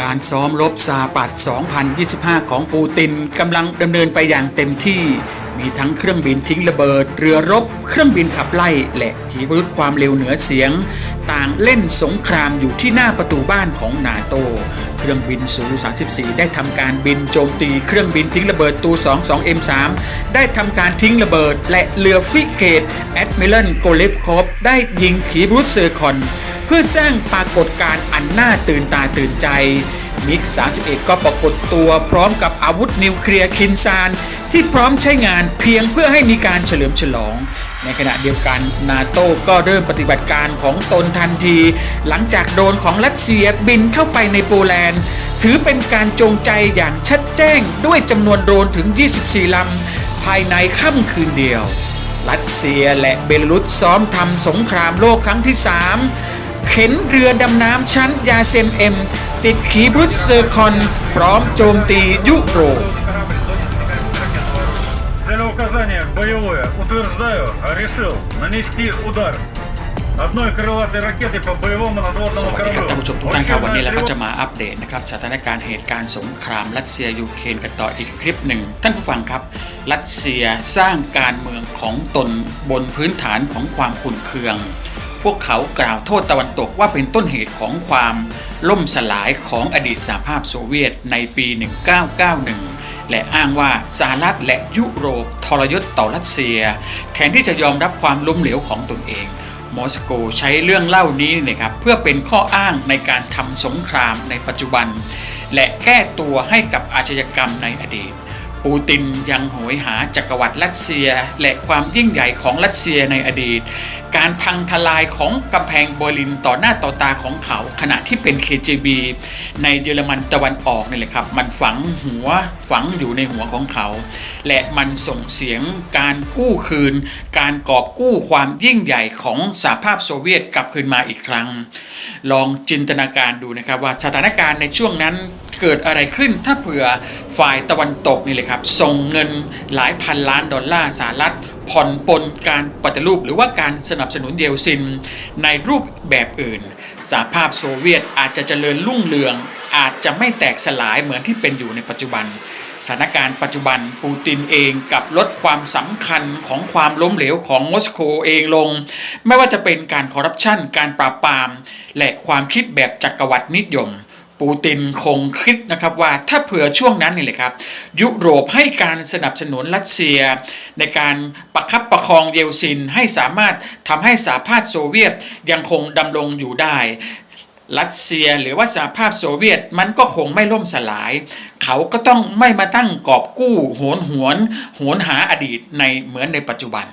การซ้อมรบซาปัด 2025 ของปูตินกำลังดำเนินไปอย่างเต็มที่ มีทั้งเครื่องบินทิ้งระเบิด เรือรบ เครื่องบินขับไล่ และขีปนาวุธความเร็วเหนือเสียง ต่างเล่นสงครามอยู่ที่หน้าประตูบ้านของนาโต เครื่องบินซู34 ได้ทำการบินโจมตีเครื่องบินทิ้งระเบิดตู 22 M3 ได้ทำการทิ้งระเบิด และเรือฟริเกตแอดมิรัลโกเลฟคอฟได้ยิงขีปนาวุธเซอร์คอน เพื่อสร้างปรากฏการณ์อันน่าตื่นตาตื่นใจ มิก 31 ก็ปรากฏตัวพร้อมกับอาวุธนิวเคลียร์คินซาน ที่พร้อมใช้งานเพียงเพื่อให้มีการเฉลิมฉลอง ในขณะเดียวกันนาโต้ก็เริ่มปฏิบัติการของตนทันที หลังจากโดรนของรัสเซียบินเข้าไปในโปแลนด์ ถือเป็นการจงใจอย่างชัดแจ้งด้วยจำนวนโดรนถึง 24 ลำ ภายในค่ำคืนเดียวรัสเซียและเบลารุสซ้อมทำสงครามโลกครั้งที่ 3 เข็นเรือดำน้ำชั้นยาเซมเอ็ม ติดขีบรุษเซอร์คอน พร้อมโจมตียุโรป Целеуказание боевое. Утверждаю, решил нанести удар одной крылатой ракетой по боевому ส надводному วัสดีครับ кораблю. ท่านผู้ชมทุกท่านครับวันนี้เราก็ Учебная จะมาอัปเดตนะครับสถานการณ์เหตุการณ์สงครามรัสเซียยูเครนกันต่ออีกคลิปหนึ่ง ท่านผู้ฟังครับ รัสเซียสร้างการเมืองของตนบนพื้นฐานของความขุ่นเคือง พวกเขากล่าวโทษตะวันตกว่าเป็นต้นเหตุของความล่มสลายของอดีตสหภาพโซเวียตในปี 1991 และอ้างว่าสหรัฐและยุโรปทรยศต่อรัสเซีย แทนที่จะยอมรับความล้มเหลวของตนเองมอสโกใช้เรื่องเล่านี้นะครับเพื่อเป็นข้ออ้างในการทำสงครามในปัจจุบัน และแก้ตัวให้กับอาชญากรรมในอดีต ปูตินยังโหยหาจักรวรรดิรัสเซีย และความยิ่งใหญ่ของรัสเซียในอดีต การพังทลายของกำแพงเบอร์ลินต่อหน้าต่อตาของเขาขณะที่เป็น KGB ในเยอรมันตะวันออกนี่แหละครับ มันฝังหัวฝังอยู่ในหัวของเขา และมันส่งเสียงการกู้คืน การกอบกู้ความยิ่งใหญ่ของสหภาพโซเวียตกลับคืนมาอีกครั้ง ลองจินตนาการดูนะครับว่าสถานการณ์ในช่วงนั้นเกิดอะไรขึ้นถ้าเผื่อฝ่ายตะวันตกนี่เลยครับส่งเงินหลายพันล้านดอลลาร์สหรัฐ ผ่อนปลนการปฏิรูป หรือว่าการสนับสนุนเยลซิน ในรูปแบบอื่น สหภาพโซเวียตอาจจะเจริญรุ่งเรือง อาจจะไม่แตกสลายเหมือนที่เป็นอยู่ในปัจจุบันสถานการณ์ปัจจุบันปูตินเองกับลดความสำคัญของความล้มเหลวของมอสโกเองลง ไม่ว่าจะเป็นการคอร์รัปชันการปราบปราม และความคิดแบบจักรวรรดินิยม ปูตินคงคิดนะครับว่าถ้าเผื่อช่วงนั้นนี่แหละครับ ยุโรปให้การสนับสนุนรัสเซีย ในการประคับประคองเยลซินให้สามารถทำให้สหภาพโซเวียตยังคงดำรงอยู่ได้รัสเซียหรือว่าสหภาพโซเวียตมันก็คงไม่ล่มสลาย เขาก็ต้องไม่มาตั้งกอบกู้โหนหวนโหนหาอดีตในเหมือนในปัจจุบัน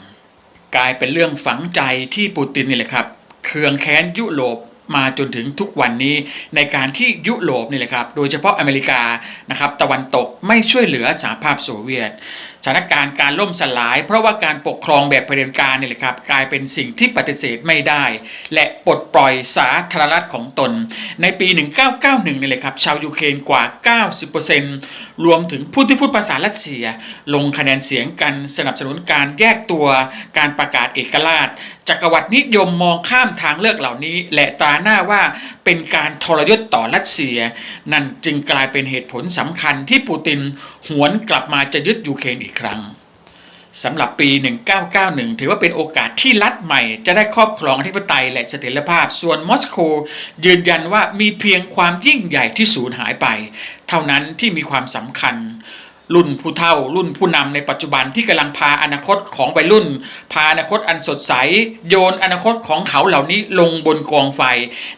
กลายเป็นเรื่องฝังใจที่ปูตินนี่แหละครับ เคืองแค้นยุโรป มาจนถึงทุกวันนี้ในการที่ยุโรปนี่แหละครับโดยเฉพาะอเมริกานะครับตะวันตกไม่ช่วยเหลือสหภาพโซเวียตสถานการณ์การล่มสลาย เพราะว่าการปกครองแบบเผด็จการนี่แหละครับกลายเป็นสิ่งที่ปฏิเสธไม่ได้ และปลดปล่อยสาธารณรัฐของตน ในปี 1991นี่แหละครับชาวยูเครนกว่า 90%รวมถึงผู้ที่พูดภาษารัสเซีย ลงคะแนนเสียงกันสนับสนุนการแยกตัวการประกาศเอกราช จักรวรรดินิยมมองข้ามทางเลือกเหล่านี้ และตาหน้าว่าเป็นการทรยศต่อรัสเซีย นั่นจึงกลายเป็นเหตุผลสำคัญที่ปูตินหวนกลับมาจะยึดยูเครนอีกครั้งสำหรับปี 1991 ถือว่าเป็นโอกาสที่รัฐใหม่ จะได้ครอบครองอธิปไตยและเสถียรภาพ ส่วนมอสโกยืนยันว่ามีเพียงความยิ่งใหญ่ที่สูญหายไป เท่านั้นที่มีความสำคัญ รุ่นผู้เฒ่า รุ่นผู้นำในปัจจุบันที่กำลังพาอนาคตของวัยรุ่น พาอนาคตอันสดใส โยนอนาคตของเขาเหล่านี้ลงบนกองไฟ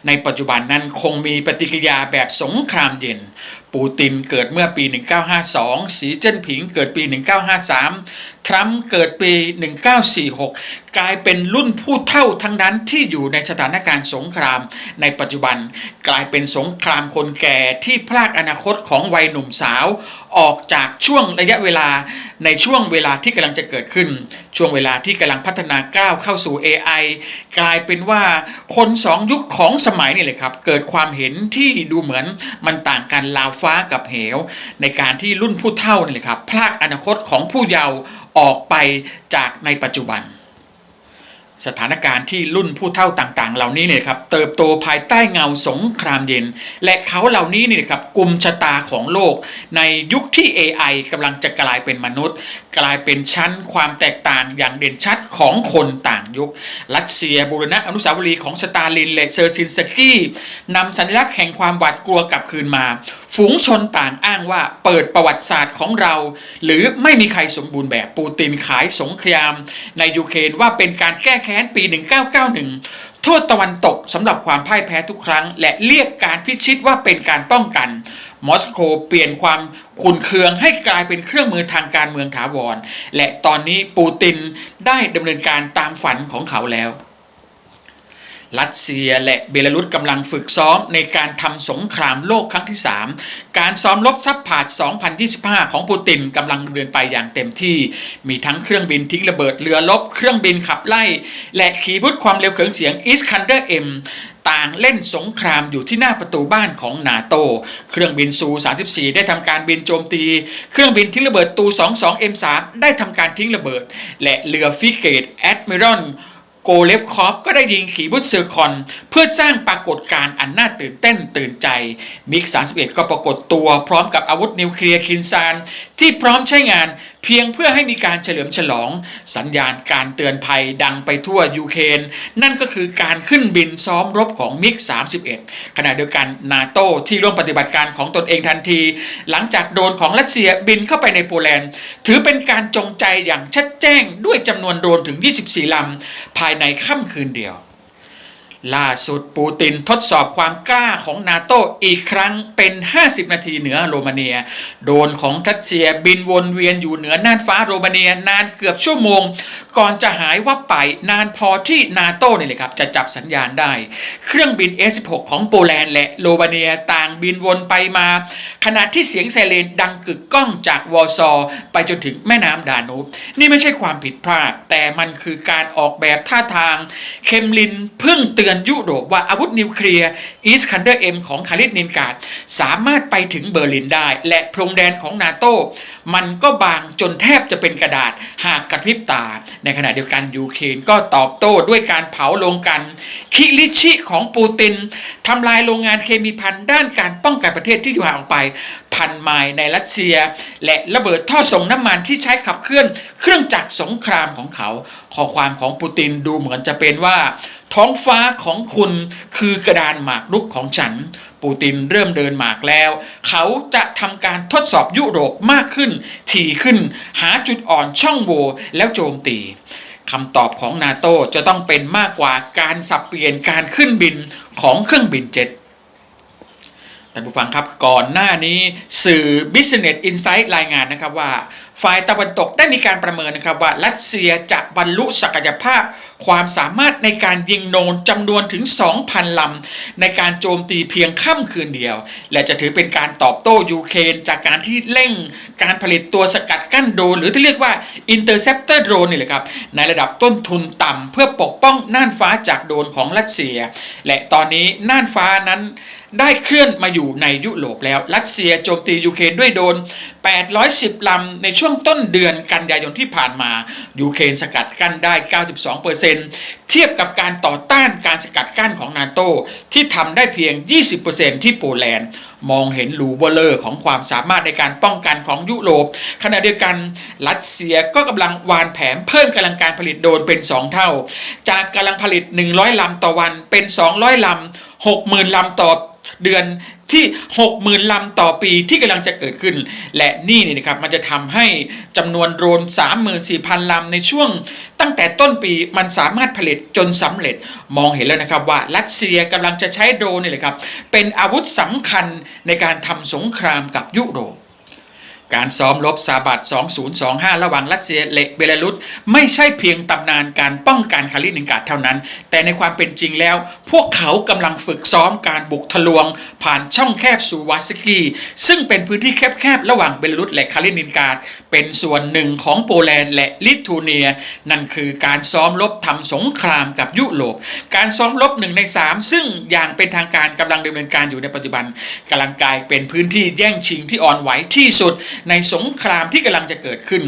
ในปัจจุบันนั้นคงมีปฏิกิริยาแบบสงครามเย็น ปูตินเกิดเมื่อปี 1952 สีเจิ้นผิงเกิดปี 1953ทรัมป์เกิดปี 1946 กลายเป็นรุ่นผู้เท่าทั้งนั้นที่อยู่ในสถานการณ์สงคราม ในปัจจุบันกลายเป็นสงครามคนแก่ที่พรากอนาคตของวัยหนุ่มสาว ออกจากช่วงระยะเวลาในช่วงเวลาที่กำลังจะเกิดขึ้น ช่วงเวลาที่กำลังพัฒนาก้าวเข้าสู่ AI กลายเป็นว่าคนสองยุคของสมัยนี่เลยครับ เกิดความเห็นที่ดูเหมือนมันต่างกันราวฟ้ากับเหว ในการที่รุ่นผู้เฒ่านี่เลยครับพรากอนาคตของผู้เยาว์ออกไปจากในปัจจุบัน สถานการณ์ที่รุ่นผู้เฒ่าต่างๆ เหล่านี้เนี่ยครับเติบโตภายใต้เงาสงครามเย็น และเขาเหล่านี้เนี่ยครับกลุ่มชะตาของโลก ในยุคที่ AI กำลังจะกลายเป็นมนุษย์ กลายเป็นชั้นความแตกต่างอย่างเด่นชัดของคนต่างยุค รัสเซียบูรณะอนุสาวรีย์ของสตาลินและเซอร์ซินสกี้นำสัญลักษณ์แห่งความหวาดกลัวกลับคืนมา ฝูงชนต่างอ้างว่าเปิดประวัติศาสตร์ของเรา หรือไม่มีใครสมบูรณ์แบบปูตินขายสงคราม ในยูเครนว่าเป็นการแก้ค้นปี 1991 โทษตะวันตกสำหรับความพ่ายแพ้ทุกครั้ง และเรียกการพิชิตว่าเป็นการป้องกัน มอสโกเปลี่ยนความขุนเคืองให้กลายเป็นเครื่องมือทางการเมืองถาวร และตอนนี้ปูตินได้ดำเนินการตามฝันของเขาแล้ว รัสเซียและเบลารุสกำลังฝึกซ้อมในการทำสงครามโลกครั้งที่ 3 การซ้อมรบซับพาร์ต2025 ของปูตินกำลังเดินไปอย่างเต็มที่ มีทั้งเครื่องบินทิ้งระเบิดเรือลบ เครื่องบินขับไล่ และขีบุธความเร็วเขิงเสียงอิสคันเดอร์เอ็มต่างเล่นสงครามอยู่ที่หน้าประตูบ้านของนาโต เครื่องบินซู 34 ได้ทำการบินโจมตี เครื่องบินทิ้งระเบิดตู 22 M3 ได้ทำการทิ้งระเบิด และเรือฟิเกตแอดมิรอล โกเลฟคอฟก็ได้ยิงขีบุตเซอร์คอน เพื่อสร้างปรากฏการณ์อันน่าตื่นเต้นตื่นใจมิก 31 ก็ปรากฏตัวพร้อมกับอาวุธนิวเคลียร์คินซาน ที่พร้อมใช้งานเพียงเพื่อให้มีการเฉลิมฉลอง สัญญาณการเตือนภัยดังไปทั่วยูเครนนั่นก็คือการขึ้นบินซ้อมรบของมิก 31 ขณะเดียวกันนาโตที่ร่วมปฏิบัติการของตนเองทันที หลังจากโดนของรัสเซียบินเข้าไปในโปแลนด์ ถือเป็นการจงใจอย่างชัดแจ้งด้วยจำนวนโดรนถึง 24 ลำภายในค่ำคืนเดียว ล่าสุดปูตินทดสอบความกล้าของนาโตอีกครั้งเป็น 50 นาทีเหนือโรมาเนีย โดนของรัสเซียบินวนเวียนอยู่เหนือน่านฟ้าโรมาเนียนานเกือบชั่วโมง ก่อนจะหายวับไปนานพอที่นาโตนี่เลยครับ จะจับสัญญาณได้ เครื่องบิน S16 ของโปแลนด์และโรมาเนียต่างบินวนไปมา ขณะที่เสียงไซเรนดังกึกก้องจากวอร์ซอไปจนถึงแม่น้ำดานูบนี่ไม่ใช่ความผิดพลาด แต่มันคือการออกแบบท่าทางเคมลินเพิ่งเตือนยุโรปว่าอาวุธนิวเคลียร์อีสคันเดอร์เอ็มของคาริสนินการ์ดสามารถไปถึงเบอร์ลินได้ และพรมแดนของนาโตมันก็บางจนแทบจะเป็นกระดาษหากกระพริบตา ในขณะเดียวกันยูเครนก็ตอบโต้ด้วยการเผาโรงกัน คิริชิของปูตินทำลายโรงงานเคมีพันด้านการป้องกันประเทศที่อยู่ห่างออกไปพันไมล์ในรัสเซีย และระเบิดท่อส่งน้ำมันที่ใช้ขับเคลื่อนเครื่องจักรสงครามของเขา ข้อความของปูตินดูเหมือนจะเป็นว่า ท้องฟ้าของคุณคือกระดานหมากรุกของฉัน ปูตินเริ่มเดินหมากแล้ว เขาจะทำการทดสอบยุโรปมากขึ้น ถี่ขึ้น หาจุดอ่อนช่องโหว่แล้วโจมตีคำตอบของนาโตจะต้องเป็นมากกว่าการสับเปลี่ยนการขึ้นบินของเครื่องบินเจ็ตานผู้ฟังครับก่อนหน้านี้สื่อ Business Insight รายงานนะครับว่า ฝ่ายตะวันตกได้มีการประเมินนะครับว่ารัสเซียจะบรรลุศักยภาพ ความสามารถในการยิงโนนจำนวนถึง 2,000 ลำ ในการโจมตีเพียงค่ำคืนเดียว และจะถือเป็นการตอบโต้ยูเครนจากการที่เร่งการผลิตตัวสกัดกั้นโดรนหรือที่เรียกว่า Interceptor Drone นี่แหละครับ ในระดับต้นทุนต่ำเพื่อปกป้องน่านฟ้าจากโดนของรัสเซีย และตอนนี้น่านฟ้านั้น ได้เคลื่อนมาอยู่ในยุโรปแล้วรัสเซียโจมตียูเครนด้วยโดรน810 ลำในช่วงต้นเดือนกันยายนที่ผ่านมายูเครนสกัดกั้นได้ 92%เทียบกับการต่อต้านการสกัดกั้นของนาโตที่ทำได้เพียง 20%ที่โปแลนด์ มองเห็นรูเบลเลอร์ของความสามารถในการป้องกันของยุโรป ขณะเดียวกันรัสเซียก็กำลังวานแผนเพิ่มกำลังการผลิตโดนเป็น 2 เท่า จากกำลังผลิต 100 ลำต่อวันเป็น 200 ลำ 60,000 ลำต่อ เดือนที่ 60,000ลำต่อปีที่กำลังจะเกิดขึ้น และนี่นี่นะครับมันจะทำให้จำนวนโดรน 34,000 ลำในช่วง ตั้งแต่ต้นปีมันสามารถผลิตจนสำเร็จมองเห็นแล้วนะครับว่ารัสเซียกำลังจะใช้โดรนนี่แหละครับเป็นอาวุธสำคัญในการทำสงครามกับยุโรป การซ้อมรบซาบัต2025 ระหว่างรัสเซียและเบลารุสไม่ใช่เพียงตำนานการป้องกันคาลินินกาดเท่านั้น แต่ในความเป็นจริงแล้ว พวกเขากำลังฝึกซ้อมการบุกทะลวง ผ่านช่องแคบซูวาสกี ซึ่งเป็นพื้นที่แคบๆ ระหว่างเบลารุสและคาลินินกาดเป็นส่วนหนึ่งของโปแลนด์และลิทัวเนีย นั่นคือการซ้อมรบทำสงครามกับยุโรป การซ้อมรบหนึ่งในสามซึ่งอย่างเป็นทางการกำลังดำเนินการอยู่ในปัจจุบันกำลังกลายเป็นพื้นที่แย่งชิงที่อ่อนไหวที่สุด ในสงครามที่กำลังจะเกิดขึ้น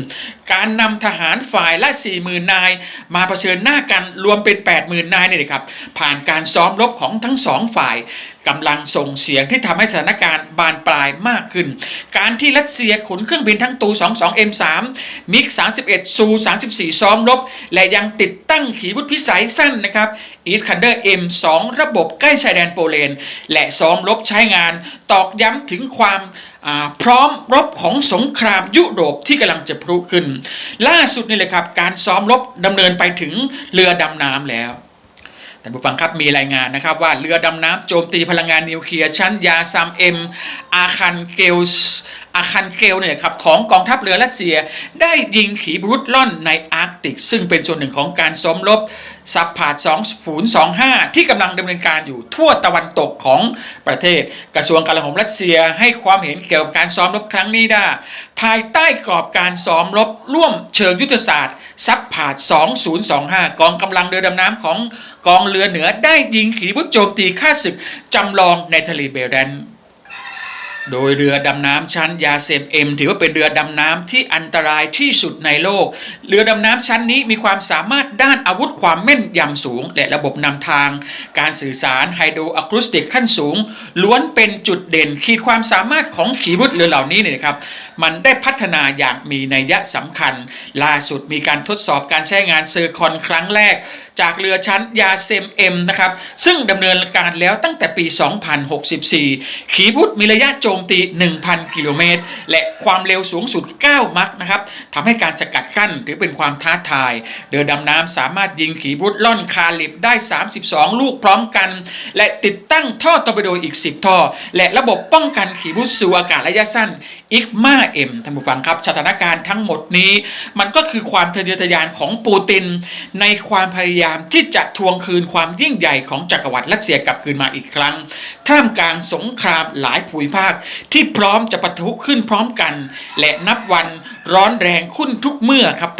การนำทหารฝ่ายละ40,000นาย มาเผชิญหน้ากันรวมเป็น 80,000นายเนี่ยนะครับผ่านการซ้อมรบของทั้งสองฝ่าย กำลังส่งเสียงที่ทำให้สถานการณ์บานปลายมากขึ้น การที่รัสเซียขนเครื่องบินทั้งตู 22 M3 มิก31ซู34 ซ้อมรบ และยังติดตั้งขีปนาวุธพิสัยสั้นนะครับอีสคันเดอร์ M2 ระบบใกล้ชายแดนโปแลนด์และซ้อมรบใช้งานตอกย้ำถึงความพร้อมรบของสงครามยุโรปที่กำลังจะพลุขึ้น ล่าสุดนี่เลยครับ การซ้อมรบดำเนินไปถึงเรือดำน้ำแล้ว ท่านผู้ฟังครับมีรายงานนะครับว่าเรือดำน้ำโจมตีพลังงานนิวเคลียร์ชั้นยาซัมเอ็มอาคันเกลส์ อาคันเกลเนี่ยครับของกองทัพเรือรัสเซีย ได้ยิงขีบรุดล่อนในอาร์กติก ซึ่งเป็นส่วนหนึ่งของการซ้อมรบซับพาด2025 ที่กำลังดำเนินการอยู่ทั่วตะวันตกของประเทศ กระทรวงกลาโหมรัสเซียให้ความเห็นเกี่ยวกับการซ้อมรบครั้งนี้ได้ภายใต้กรอบการซ้อมรบร่วมเชิงยุทธศาสตร์ซับพาด2025 กองกำลังเรือดำน้ำของกองเรือเหนือได้ยิงขีปนาวุธโจมตีค่าศึกจำลองในทะเลเบลแดน โดยเรือดำน้ำชั้นยาเซมเอ็มถือว่าเป็นเรือดำน้ำที่อันตรายที่สุดในโลก เรือดำน้ำชั้นนี้มีความสามารถด้านอาวุธความแม่นยำสูง และระบบนำทาง การสื่อสารไฮโดรอะคูสติกขั้นสูง ล้วนเป็นจุดเด่นขีดความสามารถของขีปนาวุธเรือเหล่านี้เนี่ยครับมันได้พัฒนาอย่างมีนัยยะสำคัญ ล่าสุดมีการทดสอบการใช้งานเซอร์คอนครั้งแรก จากเรือชั้นยาเซมเอ็มนะครับซึ่งดำเนินการแล้วตั้งแต่ปี 2064 ขีปนาวุธมีระยะโจมตี 1,000 กิโลเมตร และความเร็วสูงสุด 9 มัคนะครับทำให้การสกัดกั้นถือเป็นความท้าทาย เรือดำน้ำสามารถยิงขีปนาวุธล่อนคาลิบได้ 32 ลูกพร้อมกัน และติดตั้งท่อตอร์ปิโดอีก 10 ท่อ และระบบป้องกันขีปนาวุธสู่อากาศระยะสั้นอิกมาเอ็มท่านผู้ฟังครับสถานการณ์ทั้งหมดนี้ มันก็คือความทะเยอทะยานของปูตินในความพยายามที่จะทวงคืนความยิ่งใหญ่ของจักรวรรดิรัสเซียกลับคืนมาอีกครั้ง ท่ามกลางสงครามหลายภูมิภาคที่พร้อมจะปะทุขึ้นพร้อมกัน และนับวันร้อนแรงขึ้นทุกเมื่อครับ